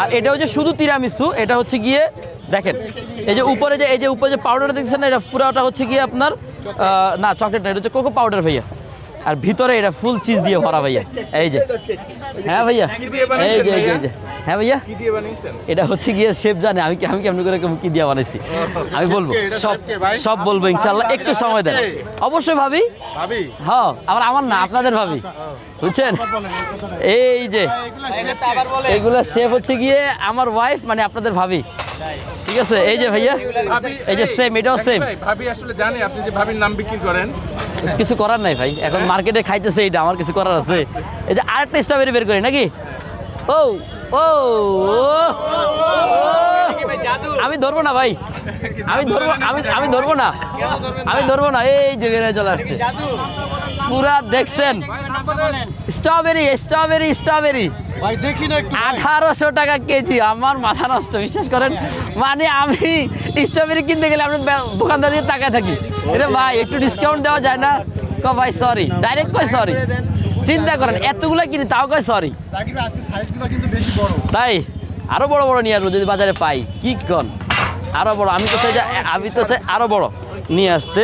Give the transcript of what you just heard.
আর এটা হচ্ছে শুধু তিরামিসু এটা হচ্ছে গিয়ে, দেখেন, এই যে উপরে যে, এই যে উপরে যে পাউডার দেখছেন এটা পুরোটা হচ্ছে গিয়ে আপনার না চকলেট না, এটা হচ্ছে কোকো পাউডার ভাইয়া। আর ভিতরে এটা ফুল চিজ দিয়ে ভরা ভাইয়া। এই যে। হ্যাঁ ভাইয়া? এই যে এই যে হ্যাঁ ভাইয়া? কি দিয়ে বানিয়েছেন? এটা হচ্ছে গিয়ে শেফ জানে আমি কি আমি কেমন করে কি দিয়ে বানাইছি? আমি বলব সব সব বলব ইনশাল্লাহ একটু সময় দেন। অবশ্যই ভাবি। ভাবি? হ্যাঁ আবার আমার না আপনাদের ভাবি। বুঝছেন? এই যে এগুলো শেফ। হচ্ছে গিয়ে আমার ওয়াইফ মানে আপনাদের ভাবি। ঠিক আছে এই যে ভাইয়া এই যে সেম এটাও সেম ভাবি আসলে জানে আপনি যে ভাবির নাম বিক্রি করেন। কিছু করার নাই ভাই এখন মার্কেটে খাইতেছে এইটা আমার কিছু করার আছে। এই যে আরেকটা স্ট্রবেরি বের করি নাকি? ও ও ও, আমি ধরবো না ভাই আমি ধরবো আমি আমি ধরবো না আমি ধরবো না এই যে বেড়ে চলে আসছে। পুরা দেখছেন? Strawberry strawberry strawberry. ভাই দেখি না একটু আঠারোশো টাকা কেজি আমার মাথা নষ্ট বিশ্বাস করেন? মানে আমি স্ট্রবেরি কিনতে গেলে আমি দোকানদার দিয়ে তাকায় থাকি। এটা ভাই একটু ডিসকাউন্ট দেওয়া যায় না? ক ভাই সরি ডাইরেক্ট কয় সরি চিন্তা করেন এতগুলো কিনি তাও কয় সরি তাই? আরও বড় বড় নিয়ে আসব যদি বাজারে পাই। কি কন? আরও বড় আমি তো চাই যে আমি তো চাই আরও বড় নিয়ে আসতে।